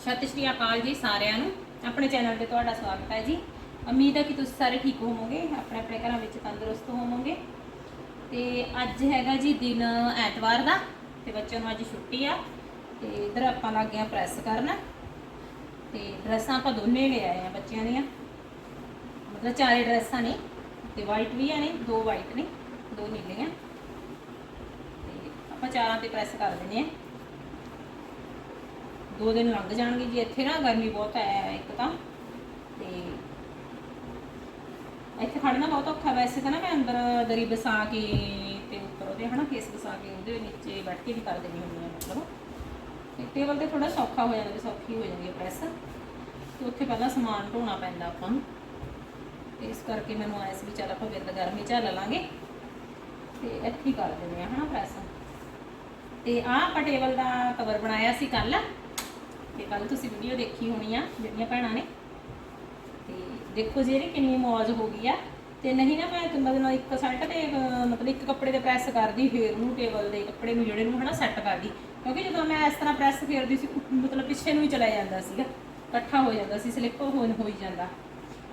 ਸਤਿ ਸ਼੍ਰੀ ਅਕਾਲ ਜੀ ਸਾਰਿਆਂ ਨੂੰ। ਆਪਣੇ ਚੈਨਲ ਤੇ ਤੁਹਾਡਾ ਸਵਾਗਤ ਹੈ ਜੀ। ਉਮੀਦ ਹੈ ਕਿ ਤੁਸੀਂ ਸਾਰੇ ਠੀਕ ਹੋਵੋਗੇ, ਆਪਣੇ ਆਪਣੇ ਘਰਾਂ ਵਿੱਚ ਤੰਦਰੁਸਤ ਹੋਵੋਗੇ। ਤੇ ਅੱਜ ਹੈਗਾ ਜੀ ਦਿਨ ਐਤਵਾਰ ਦਾ, ਤੇ ਬੱਚਿਆਂ ਨੂੰ ਅੱਜ ਛੁੱਟੀ ਆ। ਤੇ ਇਧਰ ਆਪਾਂ ਲੱਗ ਗਏ ਆ ਪ੍ਰੈਸ ਕਰਨ। ਤੇ ਡਰੈਸਾਂ ਆਪਾਂ ਦੋਨੇ ਲੈ ਆਏ ਆ ਬੱਚਿਆਂ ਦੀਆਂ। ਮਤਲਬ ਚਾਰੇ ਡਰੈਸਾਂ ਨੇ, ਤੇ ਵਾਈਟ ਵੀ ਆ ਨੇ, ਦੋ ਵਾਈਟ ਨੇ, ਦੋ ਨੀਲੀਆਂ ਤੇ ਆਪਾਂ ਚਾਰਾਂ ਤੇ ਪ੍ਰੈਸ ਕਰ ਦਿੰਦੇ ਆ। ਦੋ ਦਿਨ ਲੰਘ ਜਾਣਗੇ ਜੀ, ਇੱਥੇ ਨਾ ਗਰਮੀ ਬਹੁਤ ਹੈ ਇੱਕ ਤਾਂ। ਤੇ ਇੱਥੇ ਖੜਨਾ ਬਹੁਤ ਔਖਾ, ਵੈਸੇ ਤਾਂ ਨਾ ਮੈਂ ਅੰਦਰ ਦਰੀ ਬਸਾ ਕੇ ਤੇ ਉੱਪਰ ਉਹਦੇ ਹਨਾ ਕੇਸ ਬਸਾ ਕੇ ਉਹਦੇ ਨੀਚੇ ਬੈਠ ਕੇ ਵੀ ਕਰ ਦਿੰਦੀ ਹੁੰਦੀ ਹਾਂ, ਮਤਲਬ। ਤੇ ਟੇਬਲ ਤੇ ਥੋੜਾ ਸੌਖਾ ਹੋ ਜਾਂਦਾ, ਸੌਖੀ ਹੋ ਜਾਂਦੀ ਹੈ ਪ੍ਰੈਸ। ਤੇ ਉੱਥੇ ਪਹਿਲਾਂ ਸਮਾਨ ਢੋਣਾ ਪੈਂਦਾ ਆਪਾਂ ਨੂੰ। ਤੇ ਇਸ ਕਰਕੇ ਮੈਨੂੰ ਆਇਆ ਸੀ ਵੀ ਚੱਲ ਆਪਾਂ ਬਿੰਦ ਗਰਮੀ ਝੱਲ ਲਾਂਗੇ। ਤੇ ਇੱਥੇ ਕਰ ਦਿੰਦੇ ਆ ਹਨਾ ਪ੍ਰੈਸ। ਤੇ ਆਹ ਆਪਾਂ ਟੇਬਲ ਦਾ ਕਵਰ ਬਣਾਇਆ ਸੀ ਕੱਲ ਤੇ ਕੱਲ ਤੁਸੀਂ ਵੀਡੀਓ ਦੇਖੀ ਹੋਣੀ ਆ ਜਿਹੜੀਆਂ ਭੈਣਾਂ ਨੇ। ਤੇ ਦੇਖੋ ਜੀ ਇਹਦੀ ਕਿੰਨੀ ਮੌਜ ਹੋ ਗਈ ਆ। ਤੇ ਨਹੀਂ ਨਾ ਮੈਂ ਮਤਲਬ ਇੱਕ ਸੈੱਟ ਤੇ ਮਤਲਬ ਇੱਕ ਕੱਪੜੇ ਤੇ ਪ੍ਰੈਸ ਕਰਦੀ ਫੇਰ ਉਹਨੂੰ ਟੇਬਲ ਦੇ ਕੱਪੜੇ ਨੂੰ ਜਿਹੜੇ ਨੂੰ ਹਨਾ ਸੈੱਟ ਕਰਦੀ। ਕਿਉਂਕਿ ਜਦੋਂ ਮੈਂ ਇਸ ਤਰ੍ਹਾਂ ਪ੍ਰੈਸ ਫੇਰਦੀ ਸੀ ਮਤਲਬ ਪਿੱਛੇ ਨੂੰ ਹੀ ਚਲਾ ਜਾਂਦਾ ਸੀਗਾ। ਇਕੱਠਾ ਹੋ ਜਾਂਦਾ ਸੀ ਸਲਿੱਪ ਹੋ ਹੋ ਜਾਂਦਾ।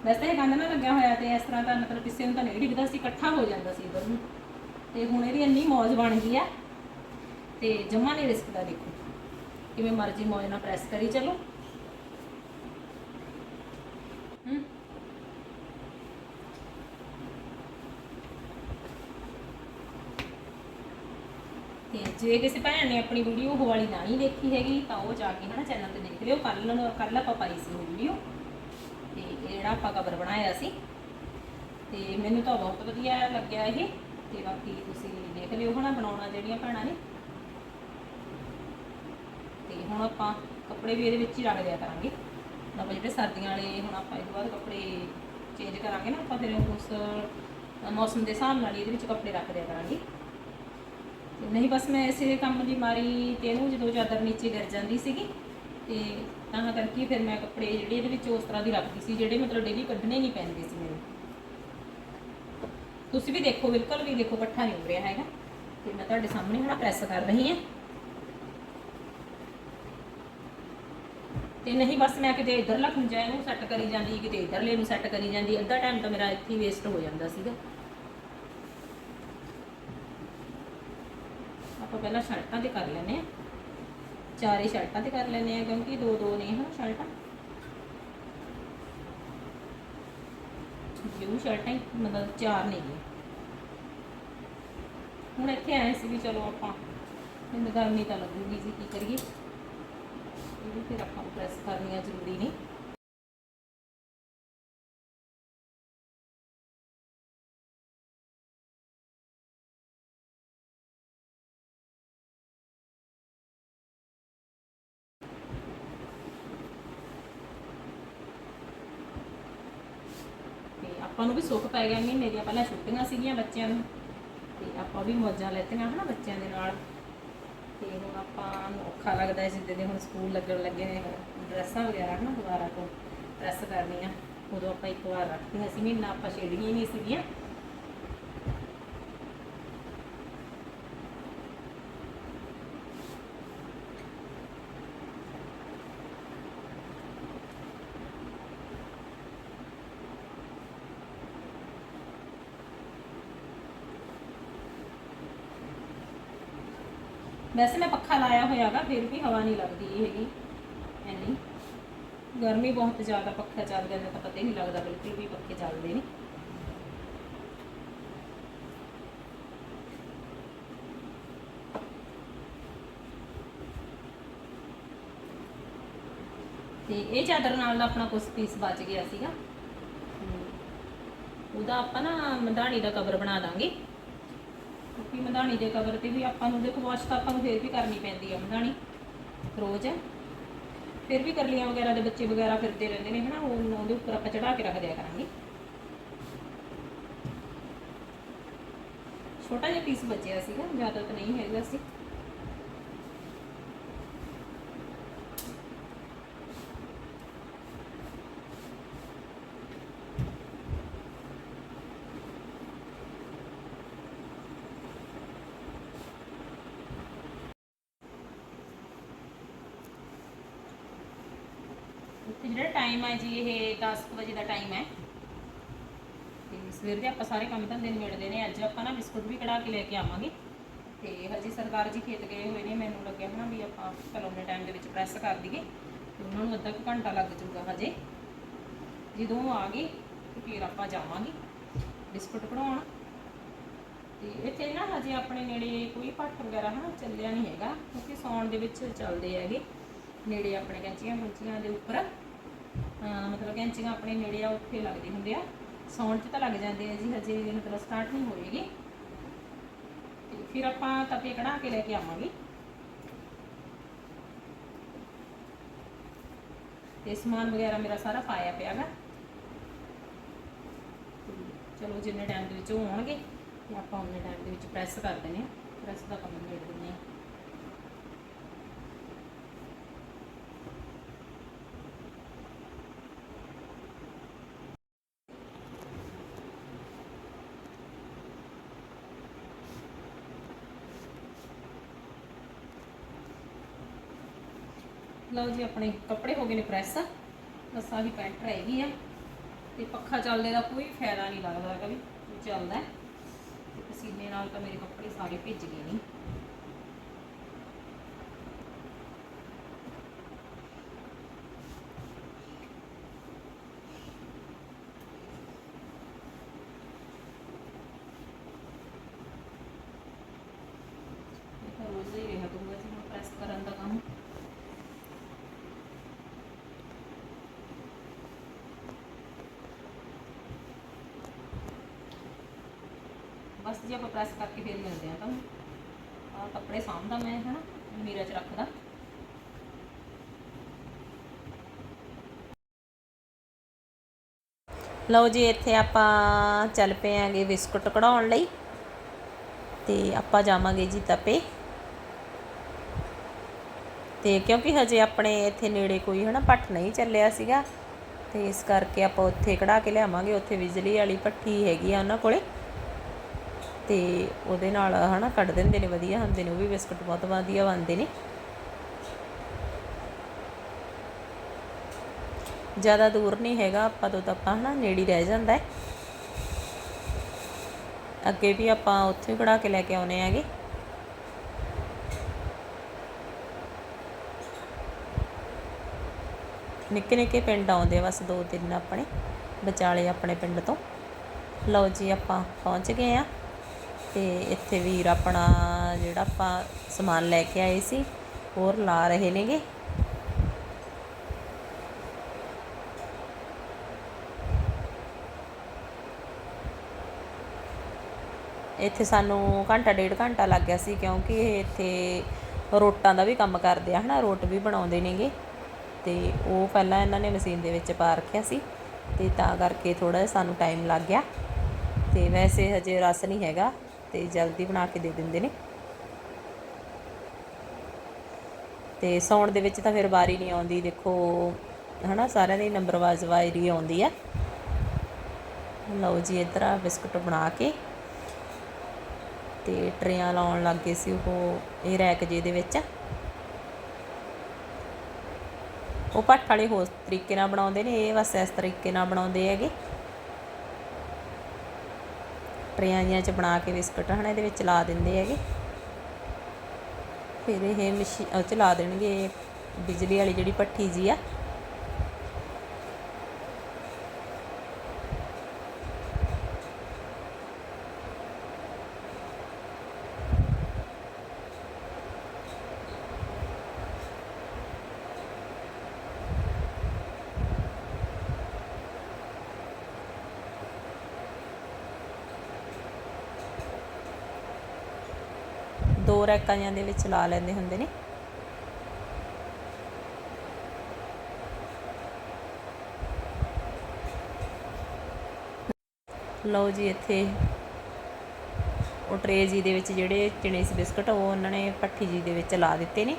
ਵੈਸੇ ਇਹ ਗੰਦ ਨਾ ਲੱਗਿਆ ਹੋਇਆ ਤੇ ਇਸ ਤਰ੍ਹਾਂ ਤਾਂ ਮਤਲਬ ਪਿੱਛੇ ਨੂੰ ਤਾਂ ਨਹੀਂ ਡਿੱਗਦਾ ਸੀ, ਇਕੱਠਾ ਹੋ ਜਾਂਦਾ ਸੀ ਇਧਰ ਨੂੰ। ਤੇ ਹੁਣ ਇਹਦੀ ਇੰਨੀ ਮੌਜ ਬਣ ਗਈ ਆ। ਤੇ ਜਮਾ ਨਹੀਂ ਰਿਸਕ ਦਾ ਦੇਖੋ। ਕਿਵੇਂ ਮਰਜ਼ੀ ਮੌਜ ਨਾਲ ਪ੍ਰੈਸ ਕਰੀ ਚਲੋ। ਹੂੰ। ਤੇ ਜੇ ਕਿਸੇ ਭੈਣ ਨੇ ਆਪਣੀ ਵੀਡੀਓ ਉਹ ਵਾਲੀ ਨਾ ਹੀ ਦੇਖੀ ਹੈਗੀ, ਤਾਂ ਉਹ ਜਾ ਕੇ ਹਨਾ ਚੈਨਲ ਤੇ ਦੇਖ ਲਿਓ। ਕੱਲ ਨੂੰ ਕੱਲ ਆਪਾਂ ਪਾਈ ਸੀ ਉਹ ਵੀਡੀਓ ਤੇ ਇਹ ਜਿਹੜਾ ਆਪਾਂ ਕਵਰ ਬਣਾਇਆ ਸੀ। ਤੇ ਮੈਨੂੰ ਤਾਂ ਬਹੁਤ ਵਧੀਆ ਲੱਗਿਆ ਇਹ। ਤੇ ਬਾਕੀ ਤੁਸੀਂ ਦੇਖ ਲਿਓ ਹਨਾ, ਬਣਾਉਣਾ ਜਿਹੜੀਆਂ ਭੈਣਾਂ ਨੇ। ਹੁਣ ਆਪਾਂ ਕੱਪੜੇ ਵੀ ਇਹਦੇ ਵਿੱਚ ਹੀ ਰੱਖ ਦਿਆ ਕਰਾਂਗੇ। ਹੁਣ ਆਪਾਂ ਜਿਹੜੇ ਸਰਦੀਆਂ ਵਾਲੇ, ਹੁਣ ਆਪਾਂ ਇਹਦੇ ਬਾਅਦ ਕੱਪੜੇ ਚੇਂਜ ਕਰਾਂਗੇ ਨਾ, ਆਪਾਂ ਫਿਰ ਉਸ ਮੌਸਮ ਦੇ ਹਿਸਾਬ ਨਾਲ ਹੀ ਇਹਦੇ ਵਿੱਚ ਕੱਪੜੇ ਰੱਖ ਦਿਆ ਕਰਾਂਗੇ। ਨਹੀਂ ਬਸ ਮੈਂ ਇਸੇ ਕੰਮ ਦੀ ਮਾਰੀ ਤੇ ਇਹਨੂੰ ਜਦੋਂ ਚਾਦਰ ਨੀਚੇ ਗਿਰ ਜਾਂਦੀ ਸੀਗੀ, ਤੇ ਤਾਂ ਕਰਕੇ ਫਿਰ ਮੈਂ ਕੱਪੜੇ ਜਿਹੜੇ ਇਹਦੇ ਵਿੱਚ ਉਸ ਤਰ੍ਹਾਂ ਦੀ ਰੱਖਦੀ ਸੀ, ਜਿਹੜੇ ਮਤਲਬ ਡੇਲੀ ਕੱਢਣੇ ਨਹੀਂ ਪੈਂਦੇ ਸੀ ਮੈਨੂੰ। ਤੁਸੀਂ ਵੀ ਦੇਖੋ, ਬਿਲਕੁਲ ਵੀ ਦੇਖੋ ਇਕੱਠਾ ਨਹੀਂ ਹੋ ਰਿਹਾ ਹੈਗਾ। ਤੇ ਮੈਂ ਤੁਹਾਡੇ ਸਾਹਮਣੇ ਹੁਣ ਪ੍ਰੈਸ ਕਰ ਰਹੀ ਹਾਂ। ਤੇ ਨਹੀਂ, ਬਸ ਮੈਂ ਕਿਤੇ ਇੱਧਰ ਲੱਖ ਨੂੰ ਜਾਏ ਸੈੱਟ ਕਰੀ ਜਾਂਦੀ, ਕਿਤੇ ਇੱਧਰਲੇ ਨੂੰ ਸੈੱਟ ਕਰੀ ਜਾਂਦੀ, ਅੱਧਾ ਟਾਈਮ ਤਾਂ ਮੇਰਾ ਇੱਥੇ ਹੀ ਵੇਸਟ ਹੋ ਜਾਂਦਾ ਸੀਗਾ। ਆਪਾਂ ਪਹਿਲਾਂ ਸ਼ਰਟਾਂ ਤੇ ਕਰ ਲੈਨੇ ਆ ਚਾਰੇ ਸ਼ਰਟਾਂ ਤੇ ਕਰ ਲੈਨੇ ਆ ਕਿਉਂਕਿ ਦੋ ਦੋ ਨੇ ਹਾਂ ਸ਼ਰਟਾਂ। ਬਲੂ ਸ਼ਰਟਾਂ ਹੀ ਮਤਲਬ ਚਾਰ ਨੇ ਹੁਣ ਇੱਥੇ ਆਏ ਸੀ ਵੀ ਚਲੋ ਆਪਾਂ, ਮੈਨੂੰ ਗਰਮੀ ਤਾਂ ਲੱਗੂਗੀ ਜੀ ਕੀ ਕਰੀਏ। ਇਹ ਵੀ ਫਿਰ ਆਪਾਂ ਨੂੰ ਪ੍ਰੈਸ ਕਰਨੀਆਂ ਜ਼ਰੂਰੀ ਨੇ ਆਪਾਂ ਨੂੰ ਵੀ ਸੁੱਖ ਪੈ ਗਿਆ ਮਹੀਨੇ ਦੀਆਂ ਪਹਿਲਾਂ ਛੁੱਟੀਆਂ ਸੀਗੀਆਂ ਬੱਚਿਆਂ ਨੂੰ। ਤੇ ਆਪਾਂ ਵੀ ਮੌਜਾਂ ਲੈਤੀਆਂ ਹਨਾ ਬੱਚਿਆਂ ਦੇ ਨਾਲ। ਤੇ ਹੁਣ ਆਪਾਂ ਨੂੰ ਔਖਾ ਲੱਗਦਾ ਹੈ ਜਿੱਦੇ ਦੇ ਹੁਣ ਸਕੂਲ ਲੱਗਣ ਲੱਗੇ ਨੇ ਡਰੈਸਾਂ ਵਗੈਰਾ ਹਨਾ ਦੁਬਾਰਾ ਤੋਂ ਪ੍ਰੈਸ ਕਰਨੀਆਂ, ਉਦੋਂ ਆਪਾਂ ਇੱਕ ਵਾਰ ਰੱਖਦੀਆਂ ਸੀ, ਮਹੀਨਾ ਆਪਾਂ ਛੇੜੀਆਂ ਹੀ ਨਹੀਂ ਸੀਗੀਆਂ। ਵੈਸੇ ਮੈਂ ਪੱਖਾ ਲਾਇਆ ਹੋਇਆਗਾ ਫਿਰ ਵੀ ਹਵਾ ਨਹੀਂ ਲੱਗਦੀ ਹੈਗੀ ਐਨੀ ਗਰਮੀ ਬਹੁਤ ਜ਼ਿਆਦਾ, ਪੱਖਾ ਚੱਲਦਾ ਤਾਂ ਪਤਾ ਹੀ ਨਹੀਂ ਲੱਗਦਾ ਬਿਲਕੁਲ ਵੀ ਪੱਖੇ ਚੱਲਦੇ ਨੇ। ਤੇ ਇਹ ਚਾਦਰ ਨਾਲ ਦਾ ਆਪਣਾ ਕੁਝ ਪੀਸ ਬਚ ਗਿਆ ਸੀਗਾ। ਉਹਦਾ ਆਪਾਂ ਨਾ ਮਧਾਣੀ ਦਾ ਕਵਰ ਬਣਾ ਦਾਂਗੇ। ਕਿਉਂਕਿ ਮਧਾਣੀ ਦੇ ਕਵਰ ਤੇ ਵੀ ਆਪਾਂ ਨੂੰ ਦੇਖੋ ਵਾਸ਼ ਤਾਂ ਆਪਾਂ ਨੂੰ ਫੇਰ ਵੀ ਕਰਨੀ ਪੈਂਦੀ ਆ ਮਧਾਣੀ, ਰੋਜ਼। ਫਿਰ ਵੀ ਕਰਲੀਆਂ ਵਗੈਰਾ ਦੇ ਬੱਚੇ ਵਗੈਰਾ ਫਿਰਦੇ ਰਹਿੰਦੇ ਨੇ, ਹਨਾ, ਉਹ ਉਹਦੇ ਉੱਪਰ ਆਪਾਂ ਚੜਾ ਕੇ ਰੱਖ ਦਿਆ ਕਰਾਂਗੇ। ਛੋਟਾ ਜਿਹਾ ਪੀਸ ਬਚਿਆ ਸੀਗਾ, ਜ਼ਿਆਦਾ ਤਾਂ ਨਹੀਂ ਹੈਗਾ ਸੀ। ਜਿਹੜਾ ਟਾਈਮ ਹੈ ਜੀ, ਇਹ 10 ਕੁ ਵਜੇ ਦਾ ਟਾਈਮ ਹੈ। ਤੇ ਸਵੇਰ ਦੇ ਆਪਾਂ ਸਾਰੇ ਕੰਮ ਧੰਦੇ ਨਿਬੇੜਦੇ ਨੇ ਅੱਜ ਆਪਾਂ ਨਾ ਬਿਸਕੁਟ ਵੀ ਕਢਾ ਕੇ ਲੈ ਕੇ ਆਵਾਂਗੇ। ਤੇ ਹਜੇ ਸਰਦਾਰ ਜੀ ਖੇਤ ਗਏ ਹੋਏ ਨੇ, ਮੈਨੂੰ ਲੱਗਿਆ ਹਨਾ ਵੀ ਆਪਾਂ ਕਲੋਨੇ ਟਾਈਮ ਦੇ ਵਿੱਚ ਪ੍ਰੈਸ ਕਰ ਦਈਏ। ਤੇ ਉਹਨਾਂ ਨੂੰ ਅੱਧਾ ਕੁ ਘੰਟਾ ਲੱਗ ਜਾਊਗਾ ਹਜੇ। ਜਦੋਂ ਆ ਗਏ, ਤੇ ਫਿਰ ਆਪਾਂ ਜਾਵਾਂਗੇ ਬਿਸਕੁਟ ਕਢਾਉਣ ਤੇ ਇੱਥੇ ਨਾ ਹਜੇ ਆਪਣੇ ਨੇੜੇ ਕੋਈ ਪੱਟ ਵਗੈਰਾ ਹਨਾ ਚੱਲਿਆ ਨਹੀਂ ਹੈਗਾ, ਕਿਉਂਕਿ ਸੌਣ ਦੇ ਵਿੱਚ ਚੱਲਦੇ ਹੈਗੇ। ਨੇੜੇ ਆਪਣੇ ਕੈਂਚੀਆਂ ਮੁੰਚੀਆਂ ਦੇ ਉੱਪਰ। ਮਤਲਬ ਕੈਂਚੀਆਂ ਆਪਣੇ ਨੇੜੇ ਆ, ਉੱਥੇ ਲੱਗਦੇ ਹੁੰਦੇ ਆ। ਸੌਣ 'ਚ ਤਾਂ ਲੱਗ ਜਾਂਦੇ ਆ ਜੀ, ਹਜੇ ਮਤਲਬ ਸਟਾਰਟ ਨਹੀਂ ਹੋਏਗੀ। ਤੇ ਫਿਰ ਆਪਾਂ ਤਪੇ ਕਢਾ ਕੇ ਲੈ ਕੇ ਆਵਾਂਗੇ। ਤੇ ਸਮਾਨ ਵਗੈਰਾ ਮੇਰਾ ਸਾਰਾ ਪਾਇਆ ਪਿਆਗਾ। ਚਲੋ, ਜਿੰਨੇ ਟਾਈਮ ਦੇ ਵਿੱਚ ਹੋਣਗੇ ਆਉਣਗੇ, ਤੇ ਆਪਾਂ ਉਹਨੇ ਟਾਈਮ ਦੇ ਵਿੱਚ ਪ੍ਰੈਸ ਕਰ ਦਿੰਦੇ ਆ ਪ੍ਰੈਸ ਦਾ ਕੰਮ ਨਿਬੇੜ ਦਿੰਦੇ ਆ ਲਓ ਜੀ, ਆਪਣੇ ਕੱਪੜੇ ਹੋ ਗਏ ਨੇ ਪ੍ਰੈਸ। ਬਸ ਆਹੀ ਪੈਂਟ ਰਹਿ ਗਈ ਆ। ਤੇ ਪੱਖਾ ਚੱਲਦੇ ਦਾ ਕੋਈ ਫਾਇਦਾ ਨਹੀਂ ਲੱਗਦਾ ਹੈਗਾ ਵੀ, ਚੱਲਦਾ ਹੈ। ਪਸੀਨੇ ਨਾਲ ਤਾਂ ਮੇਰੇ ਕੱਪੜੇ ਸਾਰੇ ਭਿੱਜ ਗਏ ਨੇ ਇਹ ਤਾਂ ਰੋਜ਼ ਦਾ ਹੀ ਰਿਹਾ ਕਰੂਗਾ ਜੀ ਹੁਣ ਪ੍ਰੈਸ ਕਰਨ ਦਾ ਕੰਮ ਬਸ ਜੀ ਆਪਾਂ ਪ੍ਰੈਸ ਕਰਕੇ ਫੇਰ ਮਿਲਦੇ ਆ ਤੁਹਾਨੂੰ। ਆ ਕੱਪੜੇ ਸਾਂਭਦਾ ਮੈਂ, ਹਨਾ? ਮੀਰਾ ਚ ਰੱਖਦਾ। ਲਓ ਜੀ, ਇੱਥੇ ਆਪਾਂ ਚੱਲ ਪਏ ਆਂਗੇ ਬਿਸਕੁਟ ਕਢਾਉਣ ਲਈ। ਤੇ ਆਪਾਂ ਜਾਵਾਂਗੇ ਜੀ ਤਪੇ। ਤੇ ਕਿਉਂਕਿ ਹਜੇ ਆਪਣੇ ਇੱਥੇ ਨੇੜੇ ਕੋਈ, ਹਨਾ ਪੱਟ ਨਹੀਂ ਚੱਲਿਆ ਸੀਗਾ। ਤੇ ਇਸ ਕਰਕੇ ਆਪਾਂ ਉੱਥੇ ਕਢਾ ਕੇ ਲਿਆਵਾਂਗੇ। ਉੱਥੇ ਬਿਜਲੀ ਵਾਲੀ ਪੱਠੀ ਹੈਗੀ ਆ ਉਹਨਾਂ ਕੋਲੇ। ਤੇ ਉਹਦੇ ਨਾਲ ਹਨਾ ਕੱਢ ਦਿੰਦੇ ਨੇ, ਵਧੀਆ ਹੁੰਦੇ ਨੇ, ਉਹ ਵੀ ਬਿਸਕੁਟ ਬਹੁਤ ਵਧੀਆ ਬਣਦੇ ਨੇ। ਜ਼ਿਆਦਾ ਦੂਰ ਨਹੀਂ ਹੈਗਾ, ਆਪਾਂ ਤੋਂ ਤਾਂ ਆਪਾਂ ਹਨਾ ਨੇੜੇ ਰਹਿ ਜਾਂਦਾ ਹੈ। ਅੱਗੇ ਵੀ ਆਪਾਂ ਉੱਥੇ ਕਢਾ ਕੇ ਲੈ ਕੇ ਆਉਨੇ ਆਗੇ ਨਿੱਕੇ ਨਿੱਕੇ ਪਿੰਡ ਆਉਂਦੇ ਆ ਬਸ ਦੋ ਤਿੰਨ ਆਪਣੇ, ਵਿਚਾਲੇ ਆਪਣੇ ਪਿੰਡ ਤੋਂ। ਲਓ ਜੀ ਆਪਾਂ ਪਹੁੰਚ ਗਏ ਆ ਤੇ ਇੱਥੇ ਵੀਰ ਆਪਣਾ ਜਿਹੜਾ ਆਪਾਂ ਸਮਾਨ ਲੈ ਕੇ ਆਏ ਸੀ, ਹੋਰ ਲਾ ਰਹੇ ਨੇਗੇ। ਇੱਥੇ ਸਾਨੂੰ ਘੰਟਾ, ਡੇਢ ਘੰਟਾ ਲੱਗ ਗਿਆ ਸੀ ਕਿਉਂਕਿ ਇਹ ਇੱਥੇ ਰੋਟਾਂ ਦਾ ਵੀ ਕੰਮ ਕਰਦੇ ਆ, ਹਨਾ, ਰੋਟ ਵੀ ਬਣਾਉਂਦੇ ਨੇਗੇ। ਤੇ ਉਹ ਪਹਿਲਾਂ ਇਹਨਾਂ ਨੇ ਮਸ਼ੀਨ ਦੇ ਵਿੱਚ ਪਾ ਰੱਖਿਆ ਸੀ ਤੇ ਤਾਂ ਕਰਕੇ ਥੋੜਾ ਜਿਹਾ ਸਾਨੂੰ ਟਾਈਮ ਲੱਗ ਗਿਆ। ਤੇ ਵੈਸੇ ਹਜੇ ਰਸ ਨਹੀਂ ਹੈਗਾ। ਤੇ ਜਲਦੀ ਬਣਾ ਕੇ ਦੇ ਦਿੰਦੇ ਨੇ। ਤੇ ਸੌਣ ਦੇ ਵਿੱਚ ਤਾਂ ਫਿਰ ਵਾਰੀ ਨਹੀਂ ਆਉਂਦੀ, ਦੇਖੋ, ਹਨਾ, ਸਾਰਿਆਂ ਦੀ ਨੰਬਰ ਵਾਈਜ਼ ਵਾਰੀ ਆਉਂਦੀ ਆ। ਲਓ ਜੀ, ਇੱਧਰ ਆ ਬਿਸਕੁਟ ਬਣਾ ਕੇ। ਤੇ ਟਰੇਆਂ ਲਾਉਣ ਲੱਗ ਗਏ ਸੀ ਉਹ, ਇਹ ਰੈਕ ਜੇ ਦੇ ਵਿੱਚ। ਉਹ ਭੱਠ ਵਾਲੇ ਹੋਰ ਤਰੀਕੇ ਨਾਲ ਬਣਾਉਂਦੇ ਨੇ, ਇਹ ਬਸ ਇਸ ਤਰੀਕੇ ਨਾਲ ਬਣਾਉਂਦੇ ਹੈਗੇ। ਟਰੇਆਂ ਜਿਹੀਆਂ ਚ ਬਣਾ ਕੇ ਬਿਸਕੁਟ ਹਨਾ, ਇਹਦੇ ਵਿੱਚ ਲਾ ਦਿੰਦੇ ਹੈਗੇ। ਫਿਰ ਇਹ ਮਸ਼ੀ ਉਹ ਚ ਲਾ ਦੇਣਗੇ ਬਿਜਲੀ ਵਾਲੀ ਜਿਹੜੀ ਪੱਠੀ ਜੀ ਆ ਦੋ ਰੈਕਾਂ ਦੇ ਵਿੱਚ ਲਾ ਲੈਂਦੇ ਹੁੰਦੇ ਨੇ। ਲਓ ਜੀ ਇੱਥੇ ਉਹ ਟਰੇ ਜੀ ਦੇ ਵਿੱਚ ਜਿਹੜੇ ਚਿਣੇ ਸੀ ਬਿਸਕਟ, ਉਹ ਉਹਨਾਂ ਨੇ ਪੱਠੀ ਜੀ ਦੇ ਵਿੱਚ ਲਾ ਦਿੱਤੇ ਨੇ।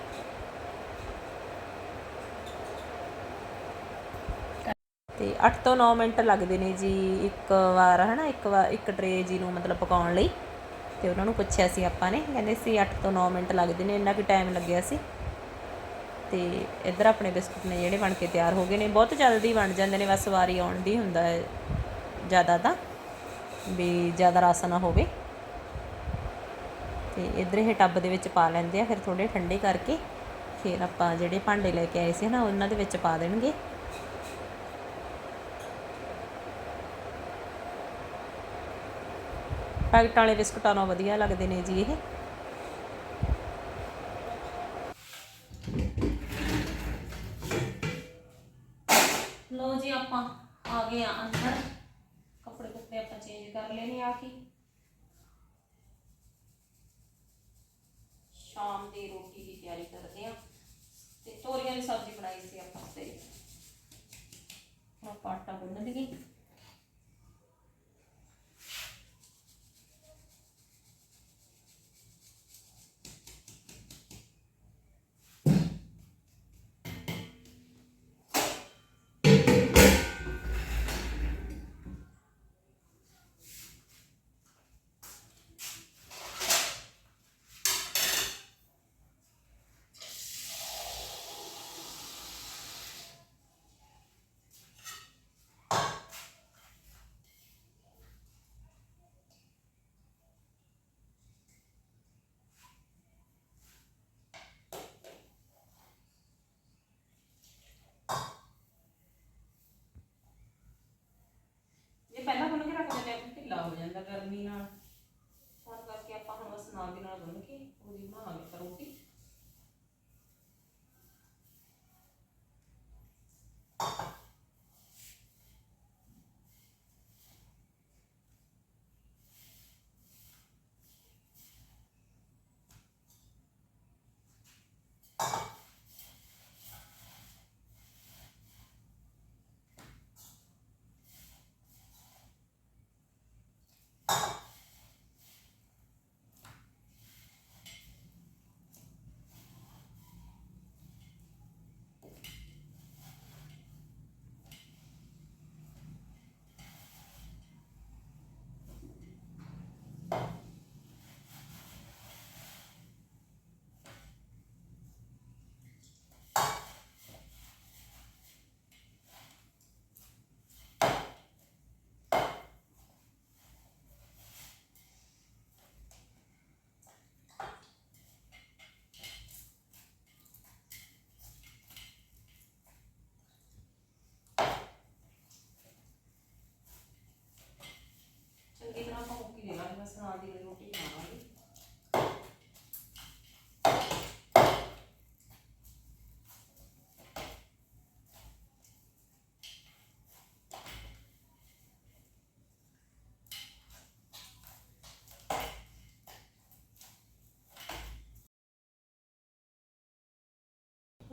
ਤੇ 8 ਤੋਂ 9 ਮਿੰਟ ਲੱਗਦੇ ਨੇ ਜੀ ਇੱਕ ਵਾਰ, ਹਨਾ, ਇੱਕ ਵਾਰ, ਇੱਕ ਟਰੇ ਜੀ ਨੂੰ ਮਤਲਬ ਪਕਾਉਣ ਲਈ। ਤੇ ਉਹਨਾਂ ਨੂੰ ਪੁੱਛਿਆ ਸੀ ਆਪਾਂ ਨੇ, ਕਹਿੰਦੇ ਸੀ 8 ਤੋਂ 9 ਮਿੰਟ ਲੱਗਦੇ ਨੇ, ਇੰਨਾ ਕਿ ਟਾਈਮ ਲੱਗਿਆ ਸੀ। ਤੇ ਇੱਧਰ ਆਪਣੇ ਬਿਸਕੁਟ ਨੇ ਜਿਹੜੇ ਬਣ ਕੇ ਤਿਆਰ ਹੋ ਗਏ ਨੇ, ਬਹੁਤ ਜਲਦੀ ਬਣ ਜਾਂਦੇ ਨੇ, ਬਸ ਵਾਰੀ ਆਉਣ ਦੀ ਹੁੰਦਾ ਹੈ ਜ਼ਿਆਦਾ ਤਾਂ, ਵੀ ਜ਼ਿਆਦਾ ਰਸ ਨਾ ਹੋਵੇ। ਤੇ ਇੱਧਰ ਇਹ ਟੱਬ ਦੇ ਵਿੱਚ ਪਾ ਲੈਂਦੇ ਆ, ਫਿਰ ਥੋੜੇ ਠੰਡੇ ਕਰਕੇ, ਫਿਰ ਆਪਾਂ ਜਿਹੜੇ ਭਾਂਡੇ ਲੈ ਕੇ ਆਏ ਸੀ ਨਾ, ਉਹਨਾਂ ਦੇ ਵਿੱਚ ਪਾ ਦੇਣਗੇ। ਪੈਕਟ ਵਾਲੇ ਬਿਸਕੁਟਾਂ ਨਾਲੋਂ ਵਧੀਆ ਲੱਗਦੇ ਨੇ ਜੀ ਇਹ। ਲੋ ਜੀ ਆਪਾਂ ਆ ਗਏ ਆ ਅੰਦਰ। ਕੱਪੜੇ ਕੁੱਪੜੇ ਆਪਾਂ ਚੇਂਜ ਕਰ ਲੈਣੇ ਆ ਕੇ ਸ਼ਾਮ ਦੀ ਰੋਟੀ ਦੀ ਤਿਆਰੀ ਕਰਦੇ ਆ। ਤੇ ਤੋਰੀਆਂ ਦੀ ਸਬਜ਼ੀ ਬਣਾਈ ਸੀ ਆਪਾਂ ਤੇ। ਆਪਾਂ ਆਟਾ ਗੁੰਨ ਲਈਏ।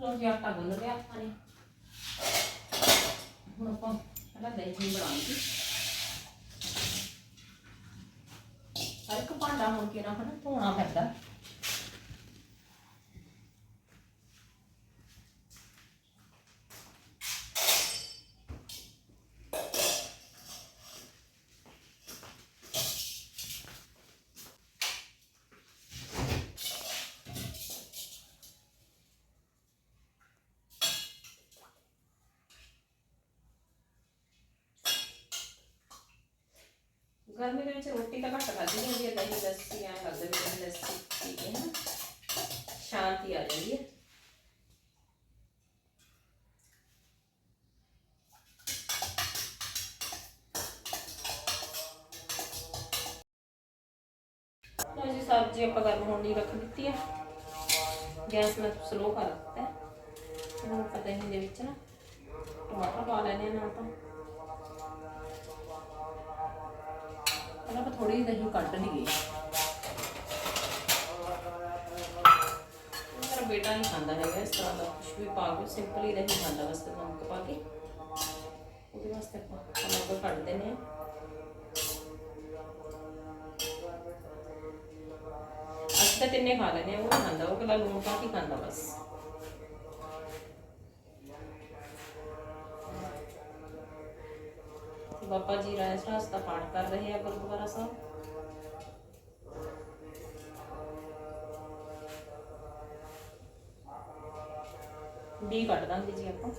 ਲੋ ਜੀ ਆਟਾ ਗੁੰਨ ਲਿਆ ਆਪਾਂ ਨੇ। ਹੁਣ ਆਪਾਂ ਪਹਿਲਾਂ ਦਹੀਂ ਬਣਾਵਾਂਗੇ ਹਰ ਇੱਕ ਭਾਂਡਾ ਮੁੜ ਕੇ ਹਨਾ ਧੋਣਾ ਪੈਂਦਾ। ਗਰਮੀ ਦੇ ਵਿੱਚ ਰੋਟੀ ਤਾਂ ਘੱਟ ਖਾਧੀ ਜਾਂਦੀ ਹੈ ਦਹੀਂ ਲੱਸੀ ਐਂ ਲੱਗਦਾ ਵੀ ਦਹੀਂ ਲੱਸੀ ਪੀ ਕੇ ਨਾ ਸ਼ਾਂਤੀ ਆ ਜਾਂਦੀ ਹੈ ਲਓ ਜੀ ਸਬਜ਼ੀ ਆਪਾਂ ਗਰਮ ਹੋਣ ਲਈ ਰੱਖ ਦਿੱਤੀ ਹੈ ਗੈਸ ਮੈਂ ਸਲੋ ਕਰ ਦਿੱਤਾ ਹੈ ਹੁਣ ਆਪਾਂ ਦਹੀਂ ਦੇ ਵਿੱਚ ਨਾ ਟਮਾਟਰ ਪਾ ਲੈਣੇ ਆ ਨਾਲ ਤਾਂ ਪਹਿਲਾਂ ਆਪਾਂ ਥੋੜੀ ਦਹੀਂ ਕੱਢ ਲਈਏ। ਮੇਰਾ ਬੇਟਾ ਨਹੀਂ ਖਾਂਦਾ ਹੈਗਾ ਇਸ ਤਰ੍ਹਾਂ ਦਾ ਕੁਝ ਵੀ ਪਾ ਕੇ, ਸਿੰਪਲ ਹੀ ਦਹੀਂ ਖਾਂਦਾ ਬਸ ਨਮਕ ਪਾ ਕੇ। ਉਹਦੇ ਵਾਸਤੇ ਆਪਾਂ ਨਮਕ ਕੱਢ ਦਿੰਦੇ ਆ ਅਸੀਂ ਤਾਂ ਤਿੰਨੇ ਖਾ ਲੈਨੇ ਆ ਉਹ ਖਾਂਦਾ, ਉਹ ਕੱਲਾ ਲੂਣ ਪਾ ਕੇ ਖਾਂਦਾ ਬਸ। ਬਾਬਾ ਜੀ ਰਾਏ ਸਹਾਸ ਦਾ ਪਾਠ ਕਰ ਰਹੇ ਆ ਗੁਰਦੁਆਰਾ ਸਾਹਿਬ। ਵੀ ਕੱਢ ਦਾਂਗੇ ਜੀ ਆਪਾਂ।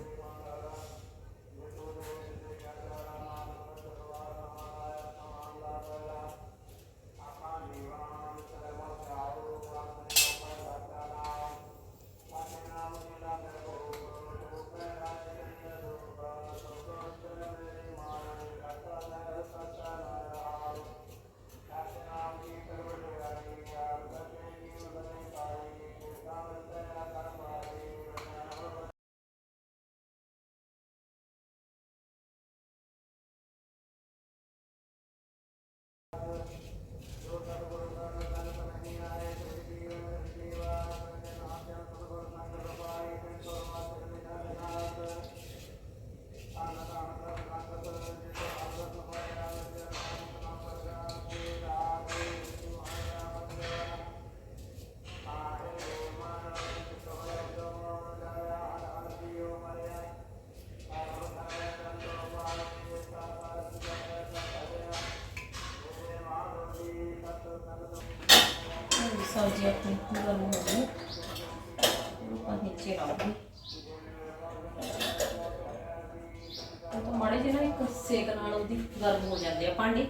ਸੇਕ ਨਾਲ ਉਹਦੀ ਗਰਮ ਹੋ ਜਾਂਦੇ ਆ ਭਾਂਡੇ।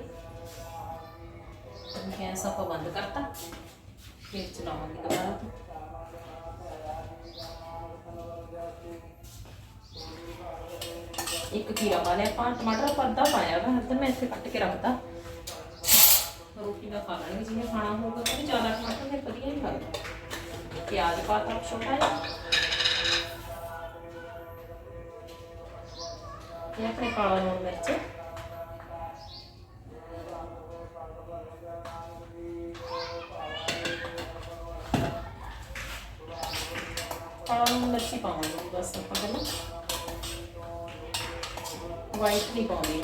ਗੈਸ ਆਪਾਂ ਬੰਦ ਕਰਤਾ। ਫਿਰ ਚਲਾਵਾਂਗੇ ਦੁਬਾਰਾ ਤੋਂ। ਇੱਕ ਖੀਰਾ ਪਾ ਲਿਆ ਆਪਾਂ ਟਮਾਟਰ ਪਰਦਾ ਪਾਇਆ ਵਾ ਤੇ ਮੈਂ ਇੱਥੇ ਕੱਟ ਕੇ ਰੱਖਦਾ ਰੋਟੀ ਦਾ ਖਾ ਲੈਣਗੇ ਜਿਹਨੇ ਖਾਣਾ ਹੋਊਗਾ ਤਾਂ ਜ਼ਿਆਦਾ ਟਮਾਟਰ ਫਿਰ ਵਧੀਆ ਨਹੀਂ ਲੱਗਦਾ। ਪਿਆਜ਼ ਪਾਤਾ ਛੋਟਾ ਜਿਹਾ। ਇਹ ਆਪਣੇ ਕਾਲਾ ਲੂਣ ਮਿਰਚ। ਕਾਲਾ ਲੂਣ ਮਿਰਚ ਹੀ ਪਾਵਾਂਗੇ ਬਸ ਆਪਾਂ ਪਹਿਲਾਂ। ਵਾਈਟ ਨਹੀਂ ਪਾਉਂਦੇ।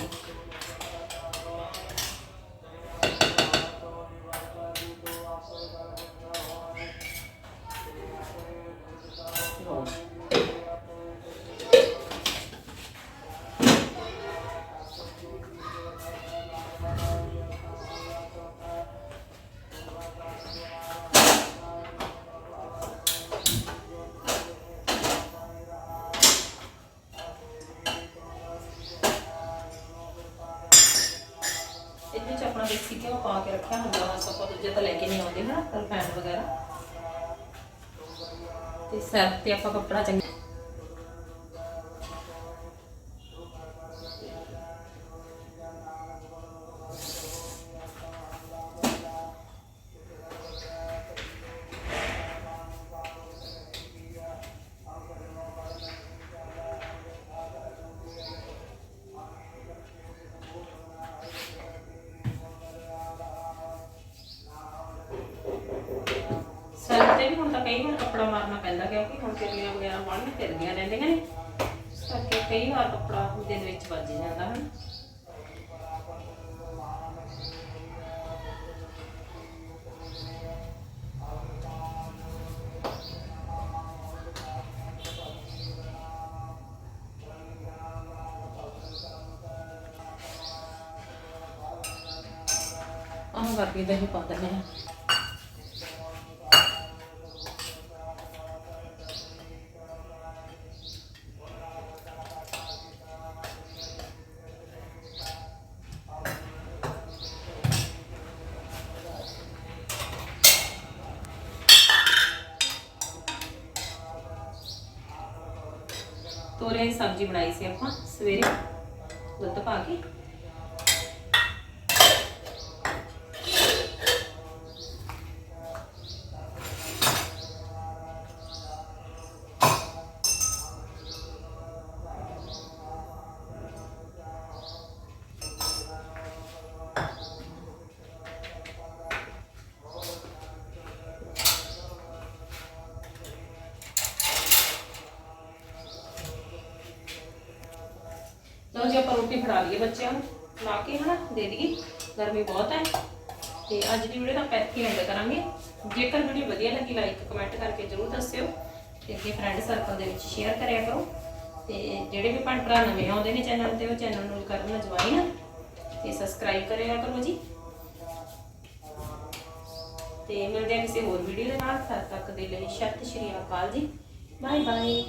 ਪਾ ਕੇ ਰੱਖਿਆ ਹੁੰਦਾ ਵਾ, ਸਭ ਦੂਜੇ ਤਾਂ ਲੈ ਕੇ ਨਹੀਂ ਆਉਂਦੇ ਹਨਾ ਰਿਫਾਈਂਡ ਵਗੈਰਾ। ਤੇ ਸਿਰ ਤੇ ਆਪਾਂ ਕੱਪੜਾ ਚੰਗਾ ਕਈ ਵਾਰ ਕੱਪੜਾ ਮਾਰਨਾ ਪੈਂਦਾ ਕਿਉਂਕਿ ਹੁਣ ਕਿਰਲੀਆਂ ਵਗੈਰਾ ਬਾਹਲੀਆਂ ਫਿਰਦੀਆਂ ਰਹਿੰਦੀਆਂ ਨੇ। ਇਸ ਕਰਕੇ ਕਈ ਵਾਰ ਕੱਪੜਾ ਦਿਨ ਵਿੱਚ ਵੱਜ ਜਾਂਦਾ ਹਨ। ਆਹ ਕਰਕੇ ਦਹੀਂ ਪਾ ਦਿੰਦੇ ਹਾਂ। ਤੋਰੇ ਦੀ ਸਬਜ਼ੀ ਬਣਾਈ ਸੀ ਆਪਾਂ ਸਵੇਰੇ ਦੁੱਧ ਪਾ ਕੇ। ਜੀ, ਆਪਾਂ ਰੋਟੀ ਫੜਾ ਲਈਏ ਬੱਚਿਆਂ ਨੂੰ। ਲਾ ਕੇ ਹਨਾ, ਦੇ ਦਈਏ। ਗਰਮੀ ਬਹੁਤ ਹੈ। ਤੇ ਅੱਜ ਦੀ ਵੀਡੀਓ ਤਾਂ ਪੈਕ ਹੀ ਐਂਡ ਕਰਾਂਗੇ। ਜੇਕਰ ਵੀਡੀਓ ਵਧੀਆ ਲੱਗੀ ਲਾਈਕ ਕਮੈਂਟ ਕਰਕੇ ਜਰੂਰ ਦੱਸਿਓ। ਤੇ ਅੱਗੇ ਫਰੈਂਡ ਸਰਕਲ ਦੇ ਵਿੱਚ ਸ਼ੇਅਰ ਕਰਿਆ ਕਰੋ। ਤੇ ਜਿਹੜੇ ਵੀ ਭੈਣ ਭਰਾ ਨਵੇਂ ਆਉਂਦੇ ਨੇ ਚੈਨਲ ਤੇ, ਉਹ ਚੈਨਲ ਨੂੰ ਕਰਨ ਜੁਆਇਨ ਤੇ ਸਬਸਕ੍ਰਾਈਬ ਕਰਿਆ ਕਰੋ ਜੀ। ਤੇ ਮਿਲਦੇ ਹਾਂ ਕਿਸੇ ਹੋਰ ਵੀਡੀਓ ਦੇ ਨਾਲ। ਤਦ ਤੱਕ ਦੇ ਲਈ ਸਤਿ ਸ਼੍ਰੀ ਅਕਾਲ ਜੀ। Bye bye